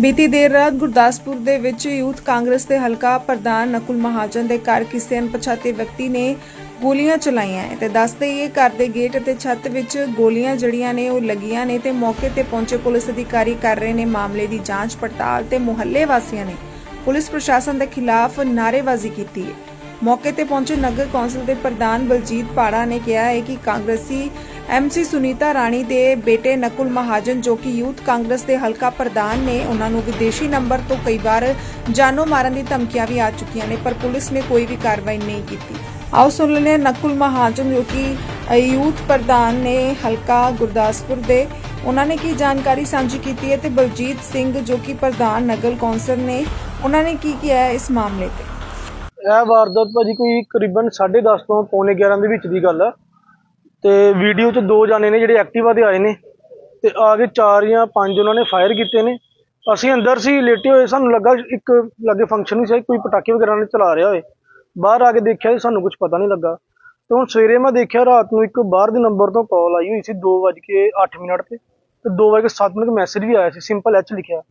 ਬੀਤੀ ਦੇਰ ਰਾਤ ਗੁਰਦਾਸਪੁਰ ਦੇ ਵਿੱਚ ਯੂਥ ਕਾਂਗਰਸ ਦੇ ਹਲਕਾ ਪ੍ਰਧਾਨ ਨਕੁਲ ਮਹਾਜਨ ਦੇ ਘਰ ਕਿਸੇ ਅਣਪਛਾਤੇ ਵਿਅਕਤੀ ਨੇ ਗੋਲੀਆਂ ਚਲਾਈਆਂ ਤੇ ਦੱਸਦੇ ਇਹ ਘਰ ਦੇ ਗੇਟ ਅਤੇ ਛੱਤ ਵਿੱਚ ਗੋਲੀਆਂ ਜੜੀਆਂ ਨੇ ਉਹ ਲੱਗੀਆਂ ਨੇ ਤੇ ਮੌਕੇ ਤੇ ਪਹੁੰਚੇ ਪੁਲਿਸ ਅਧਿਕਾਰੀ ਕਰ ਰਹੇ ਨੇ ਮਾਮਲੇ ਦੀ ਜਾਂਚ ਪੜਤਾਲ ਤੇ ਮੁਹੱਲੇ ਵਾਸੀਆਂ ਨੇ ਪੁਲਿਸ ਪ੍ਰਸ਼ਾਸਨ ਦੇ ਖਿਲਾਫ ਨਾਅਰੇਬਾਜ਼ੀ ਕੀਤੀ ਹੈ। ਮੌਕੇ ਤੇ ਪਹੁੰਚੇ ਨਗਰ ਕੌਂਸਲ ਦੇ ਪ੍ਰਧਾਨ ਬਲਜੀਤ ਪਾੜਾ ਨੇ ਕਿਹਾ ਹੈ ਕਿ ਕਾਂਗਰਸੀ ਐਮਸੀ ਸੁਨੀਤਾ ਰਾਣੀ ਦੇ ਬੇਟੇ ਨਕੁਲ ਮਹਾਜਨ ਜੋ ਕਿ ਯੂਥ ਕਾਂਗਰਸ ਦੇ ਹਲਕਾ ਪ੍ਰਧਾਨ ਨੇ, ਉਹਨਾਂ ਨੂੰ ਵਿਦੇਸ਼ੀ ਨੰਬਰ ਤੋਂ ਕਈ ਵਾਰ ਜਾਨੋਂ ਮਾਰਨ ਦੀ ਧਮਕੀਆਂ ਵੀ ਆ ਚੁੱਕੀਆਂ ਨੇ, ਪਰ ਪੁਲਿਸ ਨੇ ਕੋਈ ਵੀ ਕਾਰਵਾਈ ਨਹੀਂ ਕੀਤੀ। ਆਓ ਸੁਣ ਲੈਂਦੇ ਨਕੁਲ ਮਹਾਜਨ ਜੋ ਕਿ ਯੂਥ ਪ੍ਰਧਾਨ ਨੇ ਹਲਕਾ ਗੁਰਦਾਸਪੁਰ ਦੇ, ਉਹਨਾਂ ਨੇ ਕੀ ਜਾਣਕਾਰੀ ਸਾਂਝੀ ਕੀਤੀ ਹੈ ਤੇ ਬਲਜੀਤ ਸਿੰਘ ਜੋ ਕਿ ਪ੍ਰਧਾਨ ਨਗਰ ਕੌਂਸਲ ਨੇ, ਉਹਨਾਂ ਨੇ ਕੀ ਕਿਹਾ ਹੈ ਇਸ ਮਾਮਲੇ ਤੇ? ਇਹ ਵਾਰਦਾਤ ਭਾਜੀ ਕੋਈ ਕਰੀਬਨ 10:30 ਤੋਂ ਪੌਣੇ 11 ਦੇ ਵਿੱਚ ਦੀ ਗੱਲ ਆ। ਤੇ ਵੀਡੀਓ 'ਚ ਦੋ ਜਾਣੇ ਨੇ ਜਿਹੜੇ ਐਕਟਿਵਾ ਤੇ ਆਏ ਨੇ ਤੇ ਆ ਕੇ ਚਾਰ ਜਾਂ ਪੰਜ ਉਹਨਾਂ ਨੇ ਫਾਇਰ ਕੀਤੇ ਨੇ। ਅਸੀਂ ਅੰਦਰ ਸੀ ਲੇਟੇ ਹੋਏ, ਸਾਨੂੰ ਲੱਗਾ ਇੱਕ ਲੱਗੇ ਫੰਕਸ਼ਨ ਵੀ ਸੀ, ਕੋਈ ਪਟਾਕੇ ਵਗੈਰਾ ਨੇ ਚਲਾ ਰਿਹਾ ਹੋਏ। ਬਾਹਰ ਆ ਕੇ ਦੇਖਿਆ ਸਾਨੂੰ ਕੁਝ ਪਤਾ ਨਹੀਂ ਲੱਗਾ। ਤੇ ਹੁਣ ਸਵੇਰੇ ਮੈਂ ਦੇਖਿਆ ਰਾਤ ਨੂੰ ਇੱਕ ਬਾਹਰ ਦੇ ਨੰਬਰ ਤੋਂ ਕਾਲ ਆਈ ਹੋਈ ਸੀ 2:08 ਮਿੰਟ ਤੇ ਤੇ 2:07 ਮਿੰਟ ਮੈਸੇਜ ਵੀ ਆਇਆ ਸੀ ਸਿੰਪਲ ਐਚ ਲਿਖਿਆ।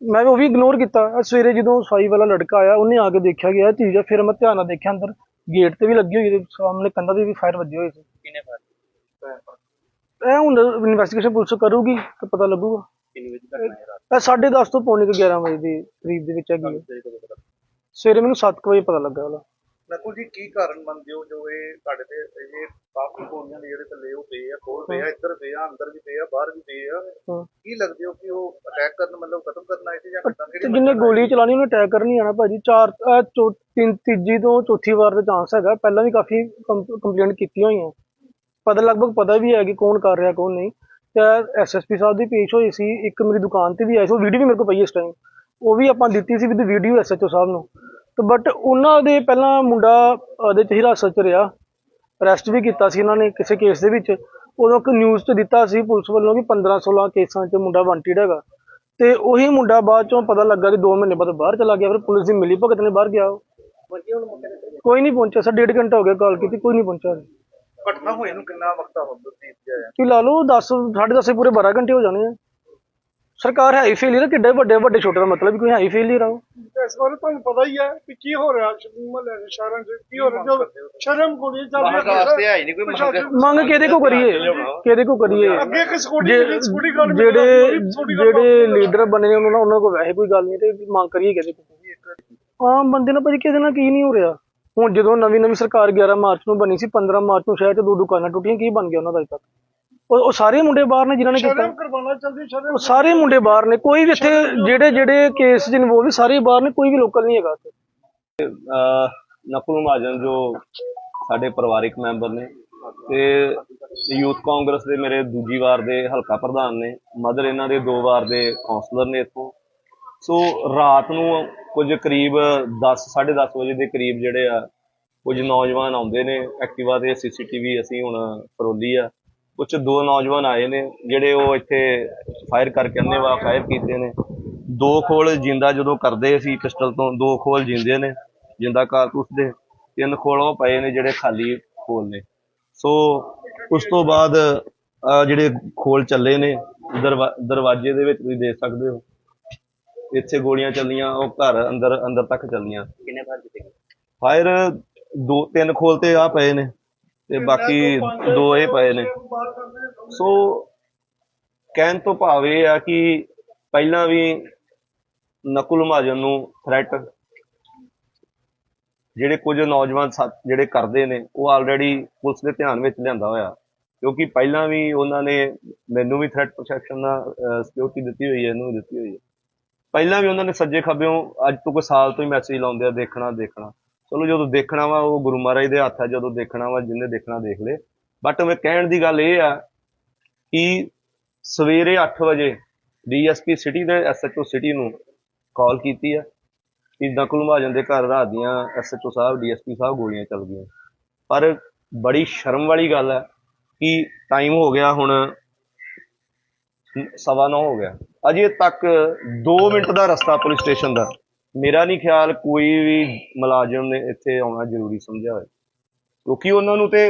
ਮੈਂ ਉਹ ਵੀ ਇਗਨੋਰ ਕੀਤਾ। ਸਵੇਰੇ ਜਦੋਂ ਸਫ਼ਾਈ ਵਾਲਾ ਲੜਕਾ ਆਇਆ, ਉਹਨੇ ਆ ਕੇ ਦੇਖਿਆ ਗਿਆ ਇਹ ਚੀਜ਼ ਆ, ਫਿਰ ਮੈਂ ਧਿਆਨ ਨਾਲ ਦੇਖਿਆ ਅੰਦਰ ਗੇਟ ਤੇ ਵੀ ਲੱਗੀ ਹੋਈ ਤੇ ਸਾਹਮਣੇ ਕੰਧਾਂ ਤੇ ਵੀ ਫਾਇਰ ਵੱਜੇ ਹੋਏ ਸੀ। ਕਿੰਨੇ ਫਾਇਰ ਇਹ ਹੁਣ ਇਨਵੈਸਟੀਗੇਸ਼ਨ ਪੁਲਿਸ ਕਰੂਗੀ ਤੇ ਪਤਾ ਲੱਗੂਗਾ। ਕਿੰਨੇ ਵਜੇ ਘਟਨਾ ਹੈ ਰਾਤ? ਇਹ 10:30 ਤੋਂ ਪੌਣੇ ਕੁ 11 ਵਜੇ ਦੇ ਕਰੀਬ ਦੇ ਵਿੱਚ ਹੈਗੀ ਹੈ ਦੇ ਕਦੋਂ ਪਤਾ ਸਵੇਰੇ ਮੈਨੂੰ 7 ਵਜੇ ਪਤਾ ਲੱਗਾ ਉਹਦਾ। ਨਕੁਲ ਜੀ ਕੀ ਕਾਰਨ ਮੰਨਦੇ ਹੋ ਜੋ ਇਹ ਤੁਹਾਡੇ ਤੇ ਇਹ ਕਾਫੀ ਗੋਲੀਆਂ ਦੇ ਜਿਹੜੇ ਥੱਲੇ ਉਹ ਪਏ ਆ ਕੋਲ ਪਏ ਆ ਇੱਧਰ ਪਏ ਆ ਅੰਦਰ ਵੀ ਪਏ ਆ ਬਾਹਰ ਵੀ ਪਏ ਆ? ਹਾਂ। ਕੀ ਲੱਗਦੇ ਹੋ ਕਿ ਉਹ ਅਟੈਕ ਕਰਨ ਮਤਲਬ ਖਤਮ ਕਰਨ ਆਏ ਸੀ ਜਾਂ ਕਿੱਦਾਂ? ਤੇ ਕਿਹੜੀ ਜਿੰਨੇ ਗੋਲੀ ਚਲਾਣੀ ਉਹਨੇ ਅਟੈਕ ਕਰਨੀ ਆਣਾ ਭਾਜੀ। ਚਾਰ ਚੌ- ਤਿੰਨ ਤੀਜੀ ਤੋਂ ਚੌਥੀ ਵਾਰ ਦਾ ਚਾਂਸ ਹੈਗਾ। ਪਹਿਲਾਂ ਵੀ ਕਾਫੀ ਕੰਪਲੇਂਟ ਕੀਤੀਆਂ ਹੋਈਆਂ। ਪਤਾ ਲਗਭਗ ਪਤਾ ਵੀ ਹੈ ਕਿ ਕੌਣ ਕਰ ਰਿਹਾ ਕੌਣ ਨਹੀਂ। ਤੇ ਐਸਐਸਪੀ ਸਾਹਿਬ ਦੀ ਪੇਸ਼ ਹੋਈ ਸੀ ਇੱਕ ਮੇਰੀ ਦੁਕਾਨ ਤੇ ਵੀ ਆਈ ਸੀ ਉਹ ਵੀਡੀਓ ਵੀ ਮੇਰੇ ਕੋਲ ਪਈ ਇਸ ਟਾਈਮ ਉਹ ਵੀ ਆਪਾਂ ਦਿੱਤੀ ਸੀ ਵਿਦ ਵੀਡੀਓ ਐਸਐਚਓ ਸਾਹਿਬ ਨੂੰ। ਤੇ ਬਟ ਉਹਨਾਂ ਦੇ ਪਹਿਲਾਂ ਮੁੰਡਾ ਉਹਦੇ ਚ ਹਿਰਾਸਤ ਚ ਰਿਹਾ। ਅਰੈਸਟ ਵੀ ਕੀਤਾ ਸੀ ਉਹਨਾਂ ਨੇ ਕਿਸੇ ਕੇਸ ਦੇ ਵਿੱਚ। ਉਦੋਂ ਇੱਕ ਨਿਊਜ਼ 'ਚ ਦਿੱਤਾ ਸੀ ਪੁਲਿਸ ਵੱਲੋਂ ਕਿ 15 16 ਕੇਸਾਂ 'ਚ ਮੁੰਡਾ ਵਾਂਟਿਡ ਹੈਗਾ। ਤੇ ਉਹੀ ਮੁੰਡਾ ਬਾਅਦ ਚੋਂ ਪਤਾ ਲੱਗਾ ਕਿ 2 ਮਹੀਨੇ ਬਾਅਦ ਬਾਹਰ ਚਲਾ ਗਿਆ ਫਿਰ ਪੁਲਿਸ ਦੀ ਮਿਲੀ ਭਗਤ ਨੇ ਬਾਹਰ ਗਿਆ ਕੋਈ ਨਹੀਂ ਪਹੁੰਚਿਆ ਸਰ ਡੇਢ ਘੰਟਾ ਹੋ ਗਿਆ ਕਾਲ ਕੀਤੀ ਕੋਈ ਨਹੀਂ ਪਹੁੰਚਿਆ। ਘਟਨਾ ਹੋਏ ਨੂੰ ਕਿੰਨਾ ਵਕਤ ਹੋ ਬਤੀਤ ਗਿਆ ਤੁਸੀਂ ਲਾ ਲਓ 10 10:30 ਪੂਰੇ 12 ਘੰਟੇ ਹੋ ਜਾਣੇ ਆ। ਸਰਕਾਰ ਹੈ ਹੀ ਫੇਲਿਅਰ ਕਿੱਡੇ ਵੱਡੇ ਵੱਡੇ ਛੋਟੇ ਦਾ ਮਤਲਬ ਕੋਈ ਹੈ ਹੀ ਫੇਲਿਅਰ ਆ ਉਹ। ਇਸ ਬਾਰੇ ਤੁਹਾਨੂੰ ਪਤਾ ਹੀ ਹੈ ਕਿ ਕੀ ਹੋ ਰਿਹਾ ਮਹੱਲੇ ਦੇ ਸ਼ਹਿਰਾਂ 'ਚ ਕੀ ਹੋ ਰਿਹਾ ਜੋ ਸ਼ਰਮ ਗੋਲੀ ਚੱਲ ਰਹੀ ਹੈ ਹੈ ਹੀ ਨਹੀਂ ਕੋਈ ਮੰਗ ਮੰਗ ਕਿਹਦੇ ਕੋ ਕਰੀਏ? ਕਿਹਦੇ ਕੋ ਕਰੀਏ? ਅੱਗੇ ਇੱਕ ਸਕੂਟੀ ਜੇ- ਜਿਹੜੀ ਸਕੂਟੀ ਜਿਹੜੇ ਜਿਹੜੇ ਲੀਡਰ ਬਣੇ ਨੇ ਉਹਨਾਂ ਉਹਨਾਂ ਕੋਲ ਵੈਸੇ ਕੋਈ ਗੱਲ ਨਹੀਂ ਤੇ ਮੰਗ ਕਰੀਏ ਕਿਹਦੇ ਕੋ। ਆਮ ਬੰਦੇ ਨਾਲ ਭਾਜੀ ਕਿਸੇ ਨਾਲ ਕੀ ਨਹੀਂ ਹੋ ਰਿਹਾ। ਹੁਣ ਜਦੋਂ ਨਵੀਂ ਨਵੀਂ ਸਰਕਾਰ 11 ਮਾਰਚ ਨੂੰ ਬਣੀ ਸੀ 15 ਮਾਰਚ ਨੂੰ ਸ਼ਹਿਰ 'ਚ ਦੋ ਦੁਕਾਨਾਂ ਟੁੱਟੀਆਂ ਕੀ ਬਣ ਗਿਆ ਉਹਨਾਂ ਦਾ ਅਜੇ ਤੱਕ? ਉਹ ਉਹ ਸਾਰੇ ਮੁੰਡੇ ਬਾਹਰ ਨੇ ਜਿਨ੍ਹਾਂ ਨੇ ਕੀਤਾ? ਸ਼ਰਮ ਕਰਵਾਉਣਾ ਚੱਲਦੀ ਸ਼ਰਮ ਉਹ ਸਾਰੇ ਮੁੰਡੇ ਬਾਹਰ ਨੇ ਕੋਈ ਵੀ ਇੱਥੇ ਜਿਹੜੇ ਜਿਹੜੇ ਕੇਸ 'ਚ ਇਨਵੋਲਵ ਸਾਰੇ ਬਾਹਰ ਨੇ ਕੋਈ ਵੀ ਲੋਕਲ ਨਹੀਂ ਹੈਗਾ ਇੱਥੇ। ਅਹ ਨਕੁਲ ਮਹਾਜਨ ਜੋ ਸਾਡੇ ਪਰਿਵਾਰਿਕ ਮੈਂਬਰ ਨੇ ਤੇ ਯੂਥ ਕਾਂਗਰਸ ਦੇ ਮੇਰੇ ਦੂਜੀ ਵਾਰ ਦੇ ਹਲਕਾ ਪ੍ਰਧਾਨ ਨੇ ਮਦਰ ਇਹਨਾਂ ਦੇ ਦੋ ਵਾਰ ਦੇ ਕਾਉਂਸਲਰ ਨੇ ਇੱਥੋਂ। ਸੋ ਰਾਤ ਨੂੰ ਕੁਝ ਕਰੀਬ 10 10:30 ਵਜੇ ਦੇ ਕਰੀਬ ਜਿਹੜੇ ਆ, ਕੁਝ ਨੌਜਵਾਨ ਆਉਂਦੇ ਨੇ, ਐਕਟਿਵਾ ਤੇ ਸੀਸੀਟੀਵੀ ਅਸੀਂ ਹੁਣ ਫਰੋਲੀ ਆ। ਕੁਝ ਦੋ ਨੌਜਵਾਨ ਆਏ ਨੇ, ਜਿਹੜੇ ਉਹ ਇੱਥੇ ਫਾਇਰ ਕਰਕੇ ਅੰਨੇਵਾ ਫਾਇਰ ਕੀਤੇ ਨੇ। ਦੋ ਖੋਲ ਜਿੰਦਾ ਜਦੋਂ ਕਰਦੇ ਸੀ ਪਿਸਟਲ ਤੋਂ, ਦੋ ਖੋਲ ਜਿੰਦੇ ਨੇ, ਜਿੰਦਾ ਕਾਰਤੂਸ ਦੇ। ਤਿੰਨ ਖੋਲ ਉਹ ਪਏ ਨੇ ਜਿਹੜੇ ਖਾਲੀ ਖੋਲ ਨੇ। ਸੋ ਉਸ ਤੋਂ ਬਾਅਦ ਜਿਹੜੇ ਖੋਲ ਚੱਲੇ ਨੇ, ਦਰਵਾ- ਦਰਵਾਜ਼ੇ ਦੇ ਵਿੱਚ ਤੁਸੀਂ ਦੇਖ ਸਕਦੇ ਹੋ। ਇੱਥੇ ਗੋਲੀਆਂ ਚੱਲੀਆਂ ਉਹ ਘਰ ਅੰਦਰ ਅੰਦਰ ਤੱਕ ਚੱਲੀਆਂ ਕਿੰਨੇ ਫਾਇਰ ਦੋ ਤਿੰਨ ਖੋਲ ਤੇ ਆ ਪਏ ਨੇ ਤੇ ਬਾਕੀ ਦੋ ਇਹ ਪਏ ਨੇ। ਸੋ ਕਹਿਣ ਤੋਂ ਭਾਵ ਇਹ ਆ ਕਿ ਪਹਿਲਾਂ ਵੀ ਨਕੁਲ ਮਹਾਜਨ ਨੂੰ ਥ੍ਰੈਟ ਜਿਹੜੇ ਕੁਝ ਨੌਜਵਾਨ ਜਿਹੜੇ ਕਰਦੇ ਨੇ ਉਹ ਆਲਰੇਡੀ ਪੁਲਿਸ ਦੇ ਧਿਆਨ ਵਿੱਚ ਲਿਆਂਦਾ ਹੋਇਆ। ਕਿਉਂਕਿ ਪਹਿਲਾਂ ਵੀ ਉਹਨਾਂ ਨੇ ਮੈਨੂੰ ਵੀ ਥ੍ਰੈਟ ਪ੍ਰੋਟੈਕਸ਼ਨ ਦਾ ਸਿਕਿਉਰਿਟੀ ਦਿੱਤੀ ਹੋਈ ਹੈ ਇਹਨੂੰ ਦਿੱਤੀ ਹੋਈ ਹੈ। ਪਹਿਲਾਂ ਵੀ ਉਹਨਾਂ ਨੇ ਸੱਜੇ ਖੱਬਿਓਂ ਅੱਜ ਤੋਂ ਕੋਈ ਸਾਲ ਤੋਂ ਹੀ ਮੈਸੇਜ ਲਾਉਂਦੇ ਆ, ਦੇਖਣਾ ਦੇਖਣਾ। ਚਲੋ ਜਦੋਂ ਦੇਖਣਾ ਵਾ, ਉਹ ਗੁਰੂ ਮਹਾਰਾਜ ਦੇ ਹੱਥ ਆ, ਜਦੋਂ ਦੇਖਣਾ ਵਾ ਜਿਹਨੇ ਦੇਖਣਾ ਦੇਖ ਲੇ। ਬਟ ਮੈਂ ਕਹਿਣ ਦੀ ਗੱਲ ਇਹ ਆ ਕਿ ਸਵੇਰੇ 8 ਵਜੇ ਡੀਐਸਪੀ ਸਿਟੀ ਦੇ ਐਸਐਚਓ ਸਿਟੀ ਨੂੰ ਕਾਲ ਕੀਤੀ ਆ ਕਿ ਨਕੁਲ ਮਹਾਜਨ ਦੇ ਘਰ ਰਾਤ ਦੀਆਂ ਐਸਐਚਓ ਸਾਹਿਬ ਡੀਐਸਪੀ ਸਾਹਿਬ ਗੋਲੀਆਂ ਚੱਲ ਗਈਆਂ। ਪਰ ਬੜੀ ਸ਼ਰਮ ਵਾਲੀ ਗੱਲ ਹੈ ਕਿ ਟਾਈਮ ਹੋ ਗਿਆ ਹੁਣ ਸਵਾ ਨੌ ਹੋ ਗਿਆ ਅਜੇ ਤੱਕ 2 ਮਿੰਟ ਦਾ ਰਸਤਾ ਪੁਲਿਸ ਸਟੇਸ਼ਨ ਦਾ ਮੇਰਾ ਨਹੀਂ ਖਿਆਲ ਕੋਈ ਵੀ ਮੁਲਾਜ਼ਮ ਨੇ ਇੱਥੇ ਆਉਣਾ ਜ਼ਰੂਰੀ ਸਮਝਿਆ ਹੋਵੇ ਕਿਉਂਕਿ ਉਹਨਾਂ ਨੂੰ ਤੇ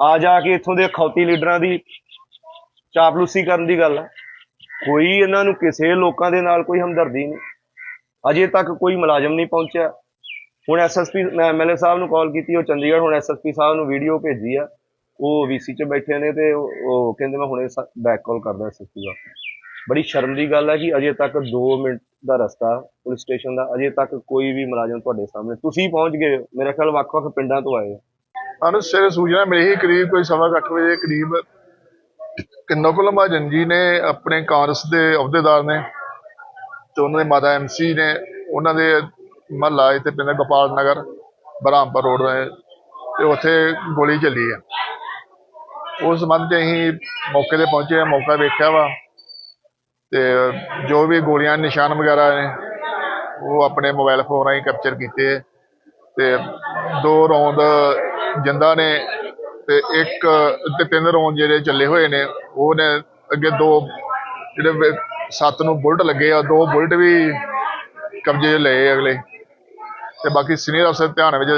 ਆ ਜਾ ਕੇ ਇੱਥੋਂ ਦੇ ਅਖੌਤੀ ਲੀਡਰਾਂ ਦੀ ਚਾਪਲੂਸੀ ਕਰਨ ਦੀ ਗੱਲ ਹੈ ਕੋਈ ਇਹਨਾਂ ਨੂੰ ਕਿਸੇ ਲੋਕਾਂ ਦੇ ਨਾਲ ਕੋਈ ਹਮਦਰਦੀ ਨਹੀਂ ਅਜੇ ਤੱਕ ਕੋਈ ਮੁਲਾਜ਼ਮ ਨਹੀਂ ਪਹੁੰਚਿਆ ਹੁਣ ਐਸਐਸਪੀ ਮੈਂ ਐਮਐਲਏ ਸਾਹਿਬ ਨੂੰ ਕਾਲ ਕੀਤੀ ਉਹ ਚੰਡੀਗੜ੍ਹ ਹੁਣ ਐਸਐਸਪੀ ਸਾਹਿਬ ਨੂੰ ਵੀਡੀਓ ਭੇਜੀ ਆ ਉਹ ਵੀਸੀ 'ਚ ਬੈਠੇ ਨੇ ਤੇ ਉਹ ਕਹਿੰਦੇ ਮੈਂ ਹੁਣੇ ਬੈਕ ਕਾਲ ਕਰਦਾ ਐਸਐਸਪੀ ਦਾ। ਬੜੀ ਸ਼ਰਮ ਦੀ ਗੱਲ ਹੈ ਕਿ ਅਜੇ ਤੱਕ 2 ਮਿੰਟ ਦਾ ਰਸਤਾ ਪੁਲਿਸ ਸਟੇਸ਼ਨ ਦਾ, ਅਜੇ ਤੱਕ ਕੋਈ ਵੀ ਮੁਲਾਜ਼ਮ ਤੁਹਾਡੇ ਸਾਹਮਣੇ। ਤੁਸੀਂ ਪਹੁੰਚ ਗਏ, ਮੇਰੇ ਖਿਆਲ ਵੱਖ-ਵੱਖ ਪਿੰਡਾਂ ਤੋਂ ਆਏ ਹੋ। ਸਾਨੂੰ ਸੂਚਨਾ ਮਿਲੀ ਕਰੀਬ ਕੋਈ ਸਵਾ ਕੁ ਵਜੇ, ਕਰੀਬ ਕਿ ਨਕੁਲ ਮਹਾਜਨ ਜੀ ਨੇ ਆਪਣੇ ਕਾਂਗਰਸ ਦੇ ਅਹੁਦੇਦਾਰ ਨੇ ਤੇ ਉਹਨਾਂ ਦੇ ਮਾਤਾ ਐਮਸੀ ਨੇ, ਉਹਨਾਂ ਦੇ ਮਹੱਲਾ ਇੱਥੇ ਪਿੰਡ ਗੋਪਾਲ ਨਗਰ, ਬਰਾਮਪੁਰ ਰੋਡ ਤੇ ਉੱਥੇ ਗੋਲੀ ਚੱਲੀ ਆ। ਉਸ ਸੰਬੰਧ 'ਚ ਅਸੀਂ ਮੌਕੇ ਤੇ ਪਹੁੰਚੇ ਆ, ਮੌਕਾ ਵੇਖਿਆ ਵਾ। ਤੇ ਜੋ ਵੀ ਗੋਲੀਆਂ, ਨਿਸ਼ਾਨ ਵਗੈਰਾ ਨੇ, ਉਹ ਆਪਣੇ ਮੋਬਾਈਲ ਫੋਨ ਰਾਹੀਂ ਕੈਪਚਰ ਕੀਤੇ। ਤੇ ਦੋ ਰੌਂਦ ਜਿੰਦਾ ਨੇ ਤੇ ਇੱਕ ਤੇ ਤਿੰਨ ਰੌਂਦ ਜਿਹੜੇ ਚੱਲੇ ਹੋਏ ਨੇ, ਉਹ ਨੇ ਅੱਗੇ ਦੋ ਜਿਹੜੇ ਸੱਤ ਨੂੰ ਬੁਲਟ ਲੱਗੇ ਆ, ਦੋ ਬੁਲਟ ਵੀ ਕਬਜ਼ੇ 'ਚ ਲਏ ਅਗਲੇ। ਤੇ ਬਾਕੀ ਸੀਨੀਅਰ ਅਫਸਰ ਧਿਆਨ ਵਿੱਚ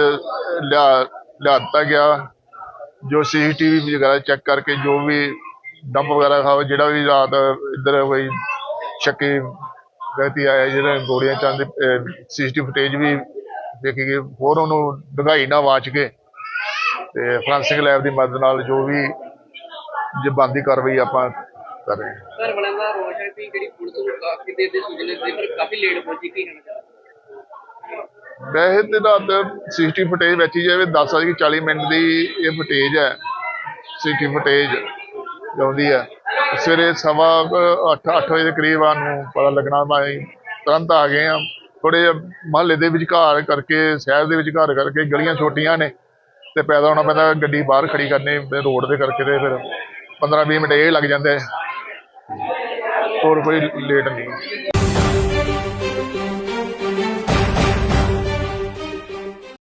ਲਿਆ ਲਿਆ ਦਿੱਤਾ ਗਿਆ। ਜੋ ਸੀਸੀਟੀਵੀ ਵਗੈਰਾ ਚੈੱਕ ਕਰਕੇ ਜੋ ਵੀ ਡੰਪ ਵਗੈਰਾ ਖਾਓ, ਜਿਹੜਾ ਵੀ ਰਾਤ ਇੱਧਰ ਕੋਈ ਸ਼ੱਕੀ ਵਿਅਕਤੀ ਆਇਆ ਜਿਹੜਾ ਗੋਲੀਆਂ ਚੰਦ ਸੀਸੀਟੀਵੀ ਫੁਟੇਜ ਵੀ ਦੇਖੀ ਗਈ, ਹੋਰ ਉਹਨੂੰ ਡੂੰਘਾਈ ਨਾ ਵਾਚ ਕੇ ਤੇ ਫਰਾਂਸਿਕ ਲੈਬ ਦੀ ਮਦਦ ਨਾਲ ਜੋ ਵੀ ਜੇ ਬੰਦੀ ਕਾਰਵਾਈ ਆਪਾਂ ਕਰ ਰਹੇ ਹਾਂ। ਘਰ ਵਾਲਿਆਂ ਰੋਸ਼ ਹੈ ਕਿ ਜਿਹੜੀ ਪੁਲਿਸ ਨੂੰ ਕਾਫੀ ਦੇਰ ਦੇ ਸੂਚਨਾ ਦੇ ਪਰ ਕਾਫੀ ਲੇਟ ਪਹੁੰਚੀ, ਕੀ ਕਹਿਣਾ ਵੈਸੇ ਤੇ ਰਾਤ ਸੀਸੀਟੀਵੀ ਫੁਟੇਜ ਵਿੱਚ ਜਾਵੇ 10 ਵਜੇ 40 ਮਿੰਟ ਦੀ ਇਹ ਫੁਟੇਜ ਹੈ। ਸੀਸੀਟੀਵੀ ਫੁਟੇਜ ਆਉਂਦੀ ਹੈ। ਸਵੇਰੇ ਸਵਾ 8 8 ਵਜੇ ਦੇ ਕਰੀਬ ਨੂੰ ਪਤਾ ਲੱਗਣਾ ਭਾਈ, ਤੁਰੰਤ ਆ ਗਏ ਆ ਥੋੜੇ ਮਹੱਲੇ ਦੇ ਵਿਚਕਾਰ ਕਰਕੇ, ਸ਼ਹਿਰ ਦੇ ਵਿਚਕਾਰ ਕਰਕੇ ਗਲੀਆਂ ਛੋਟੀਆਂ ਨੇ ਤੇ ਪੈਦਾ ਹੋਣਾ ਪੈਂਦਾ, ਗੱਡੀ ਬਾਹਰ ਖੜੀ ਕਰਨੀ ਰੋਡ ਦੇ ਕਰਕੇ ਤੇ ਫਿਰ 15 20 ਮਿੰਟ ਇਹ ਲੱਗ ਜਾਂਦੇ। ਹੋਰ ਕੋਈ ਲੇਟ ਨਹੀਂ।